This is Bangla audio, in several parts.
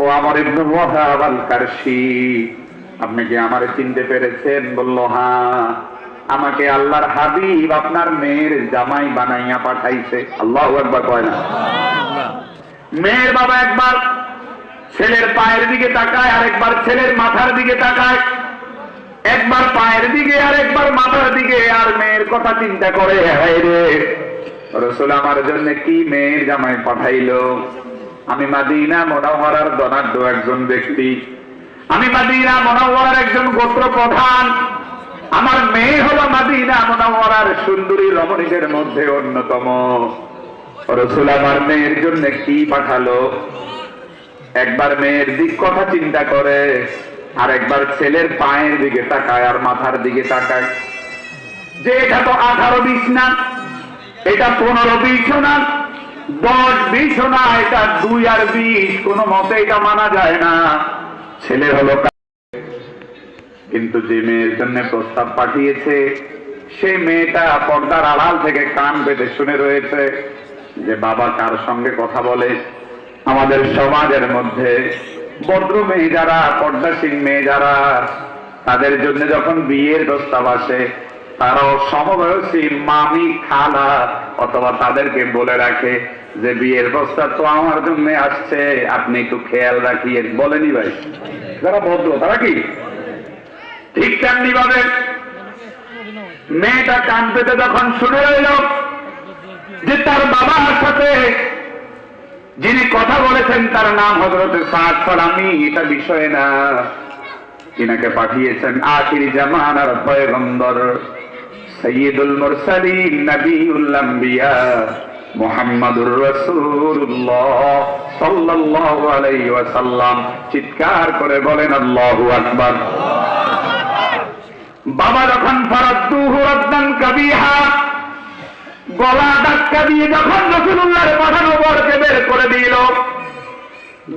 ও আমার ইবনুল ওয়াহাব আল কারশি আপনি কি আমারে চিনতে পেরেছেন? বলল হ্যাঁ আমাকে আল্লাহর হাবিব আপনার মেয়ের জামাই বানাইয়া পাঠাইছে। আল্লাহ একবার কয় না? মেয়ের বাবা একবার ছেলের পায়ের দিকে তাকায় আর একবার ছেলের মাথার দিকে তাকায়। একবার পায়ের দিকে আর একবার মাথার দিকে আর মেয়ের কথা চিন্তা করে হায় রে রসুল আমার জন্য কি মেয়ের জামাই পাঠাইলো? আমি মাদিনা মোনাওয়ারার ধনাঢ্য একজন ব্যক্তি। আমি মাদিনা মোনাওয়ারার একজন গোত্র প্রধান আমার মেয়ে হলো মাদিনা মোনাওয়ারার সুন্দরী রমণীদের মধ্যে অন্যতম। রসুল, আমার মেয়ের জন্য কি পাঠালো? একবার মেয়ের দিক কথা চিন্তা করে, আর একবার ছেলের পায়ের দিকে তাকায় আর মাথার দিকে তাকায়। যে এটা তো আঠারো বিশ না, এটা পনেরো বিশ না। দশ বিশ না, এটা দুই আর বিশ কোনো মতে এটা মানা যায় না। ছেলে হলো কিন্তু যে মেয়ের জন্য প্রস্তাব পাঠিয়েছে সেই মেয়েটা পর্দার আড়াল থেকে কান পেতে শুনে রয়েছে যে বাবা কার সঙ্গে কথা বলে। আমাদের সমাজের মধ্যে ভদ্র মেয়ে যারা, পর্দাসীন মেয়ে যারা, তাদের জন্য যখন বিয়ের প্রস্তাব আসে তারাও সমবয়সী মামি খালা অথবা তাদেরকে বলে রাখে যে, বিয়ের প্রস্তাব তো আমার জন্য আসছে, আপনি একটু খেয়াল রাখিয়ে বলেনি ভাই। যারা ভদ্র, তারা কি? ঠিক তেমনি ভাবে মেয়েটা কান পেতে যখন শুনে রইল যে, তার বাবার সাথে যিনি কথা বলেছেন, তার নাম হজরত সাদ সালামি, এটা বিষয় না। তিনাকে পাঠিয়েছেন আখিরি জামানার পয়গম্বর। সৈয়দুল মুরসালিন নবিউল আম্বিয়া মুহাম্মাদুর রাসূলুল্লাহ সাল্লাল্লাহু আলাইহি ওয়াসাল্লাম চিৎকার করে বলেন, আল্লাহু আকবার। বাবা যখন ফারাদ্দুহু রাদ্দান কাবিহা, গলা ধাক্কা দিয়ে যখন রসুল্লাহর পাঠানো বরকে বের করে দিল,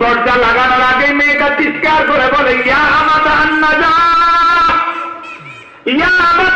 দরজা লাগানোর আগে মেয়েটা চিৎকার করে বলে, ইয়া আমাতা আন্না ইয়া আমাতা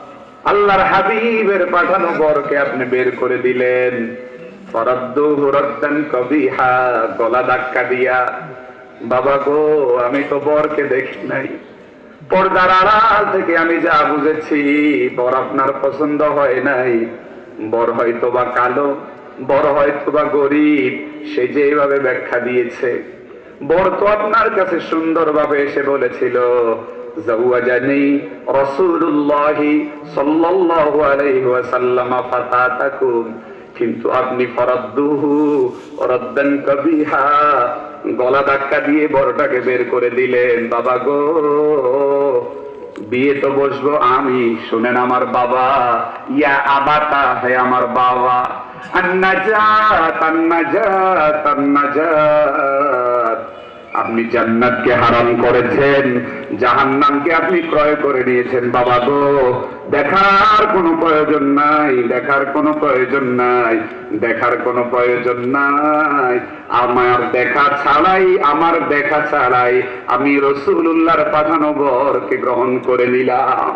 আল্লাহর হাবিবের পাঠানো বরকে আপনি বের করে দিলেন। গলা ধাক্কা দিয়া, বাবা গো, আমি তো বরকে দেখি নাই। পর্দার আড়াল থেকে আমি যা বুঝেছি, বর আপনার পছন্দ হয় নাই। বর হয়তো বা কালো, বর হয়তো বা গরিব, সে যেভাবে ব্যাখ্যা দিয়েছে। বর তো আপনার কাছে সুন্দরভাবে এসে বলেছিল কিন্তু আপনি গলা ধাক্কা দিয়ে বড়টাকে বের করে দিলেন। বাবা গো, বিয়ে তো বসবো আমি, শুনেন আমার বাবা। ইয়া আবাতা, হে আমার বাবা। আন্নাজাত আন্নাজাত আন্নাজাত। আপনি জান্নাতকে হারাম করেছেন, জাহান্নামকে আপনি ক্রয় করে নিয়েছেন, বাবা গো। দেখার কোনো প্রয়োজন নাই, দেখার কোনো প্রয়োজন নাই, দেখার কোনো প্রয়োজন নাই। আমার দেখা ছাড়াই, আমার দেখা ছাড়াই আমি রসুল্লাহর পাঠানো বরকে গ্রহণ করে নিলাম।